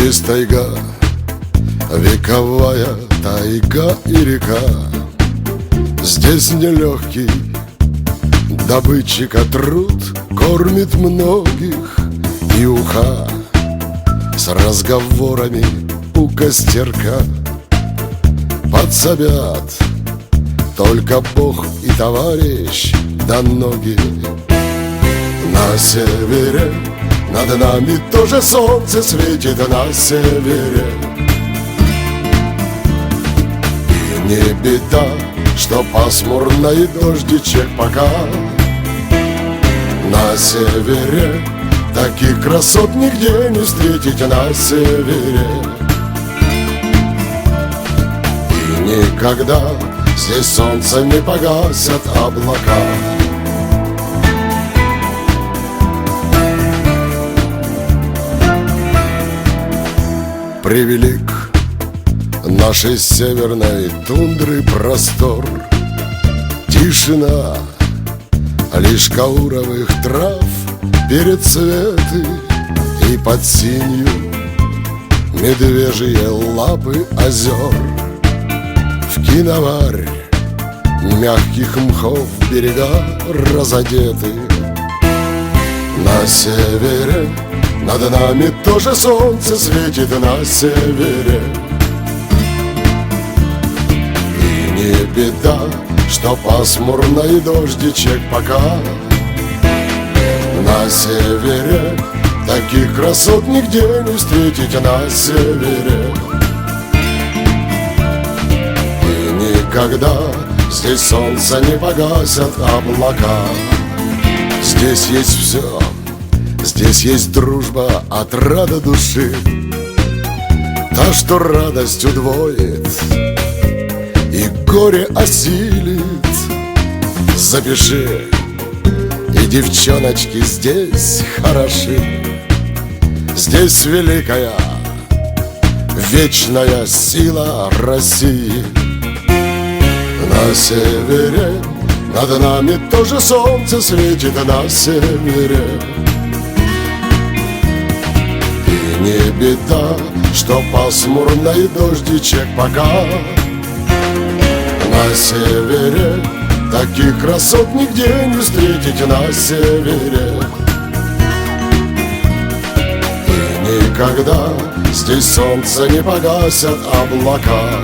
Здесь тайга, вековая тайга и река. Здесь нелегкий добытчика труд Кормит многих и уха. С разговорами у костерка Подсобят только Бог и товарищ да ноги. На севере над нами тоже солнце светит на севере. И не беда, что пасмурно и дождичек пока. На севере таких красот нигде не встретить на севере. И никогда здесь солнце не погасят облака Превелик нашей северной тундры простор. Тишина лишь кауровых трав Перед цветы и под синью Медвежьи лапы озер. В киноварь мягких мхов берега разодеты. На севере над нами тоже солнце светит на севере. И не беда, что пасмурно и дождичек пока. На севере таких красот нигде не встретить на севере. И никогда здесь солнце не погасят облака. Здесь есть все Здесь есть дружба от рада души Та, что радость удвоит И горе осилит. Запиши И девчоночки здесь хороши. Здесь великая Вечная сила России. На севере над нами тоже солнце светит на севере не беда, что пасмурно и дождичек пока. На севере таких красот нигде не встретить на севере. И никогда здесь солнце не погасят облака.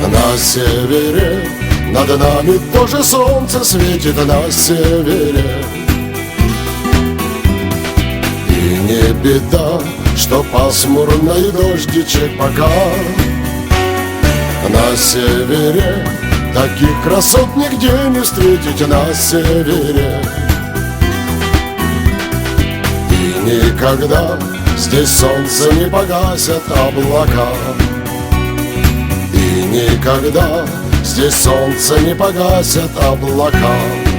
На севере над нами тоже солнце светит на севере не беда, что пасмурно и дождичек пока На севере таких красот нигде не встретить на севере. И никогда здесь солнце не погасят облака. И никогда здесь солнце не погасят облака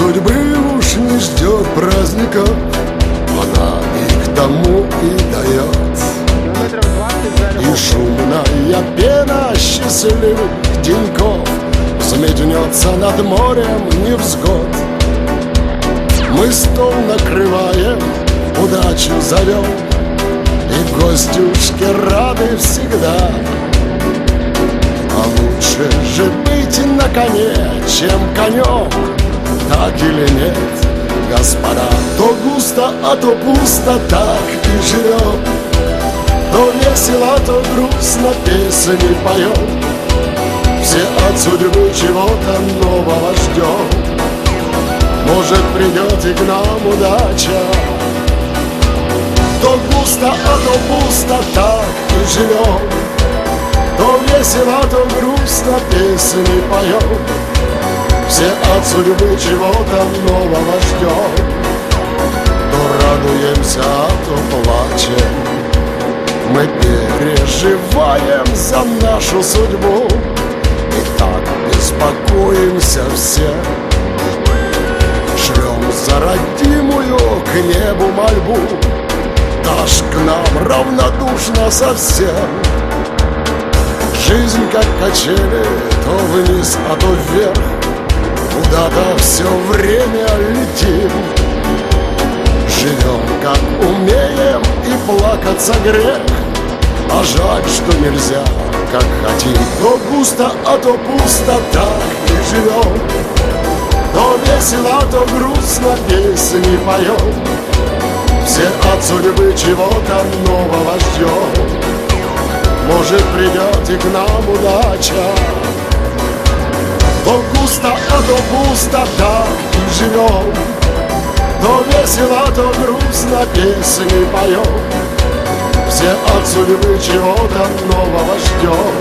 судьбы уж не ждет праздников. Она их тому и дает. И шумная пена счастливых деньков Взметнется над морем невзгод. Мы стол накрываем, удачу зовем И гостюшки рады всегда. А лучше же быть на коне, чем конем так или нет, господа То густо, а то пусто, так и живем. То весело, то грустно песни поем. Все от судьбы чего-то нового ждем. Может придет и к нам удача. То густо, а то пусто так и живем. То весело, то грустно песни поем Все от судьбы чего-то нового ждем. То радуемся, а то плачем. Мы переживаем за нашу судьбу. И так беспокоимся все. Шлем за родимую к небу мольбу. Дашь к нам равнодушно совсем. Жизнь как качели, то вниз, а то вверх Куда-то все время летим. Живем как умеем и плакаться грех. А жаль, что нельзя, как хотим. То густо, а то пусто, так и живем То весело, то грустно песни поем Все от судьбы чего-то нового ждем Может придет и к нам удача Густо, а то пусто, так и живем То весело, то грустно песни поем Все от судьбы чего-то нового ждем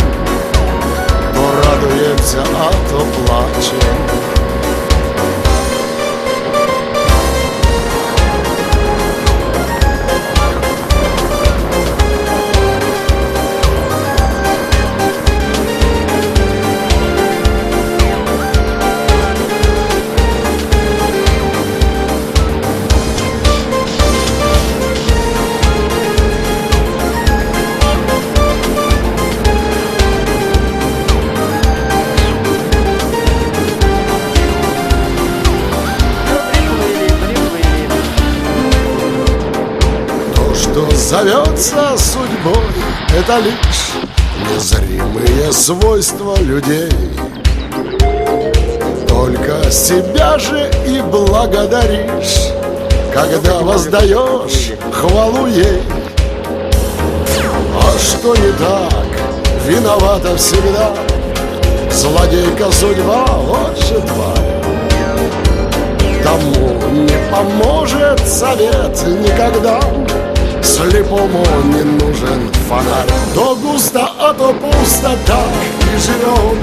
То радуемся, а то плачем зовется судьбой, это лишь незримые свойства людей. Только себя же и благодаришь, когда воздаешь хвалу ей. А что не так, виновата всегда Злодейка судьба, вот же тварь Тому не поможет совет никогда Слепому не нужен фонарь. То густо, а то пусто, так и живем.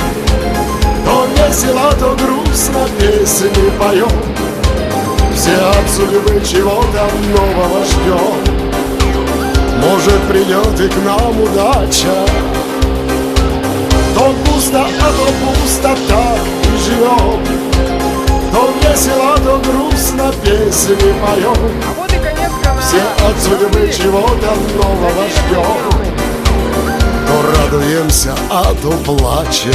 То весело, то грустно песни поем. Все от судьбы чего-то нового ждем. Может придет и к нам удача. То густо, а то пусто, так и живем. То весело, то грустно песни поем Все от судьбы чего-то нового ждем. То радуемся, а то плачем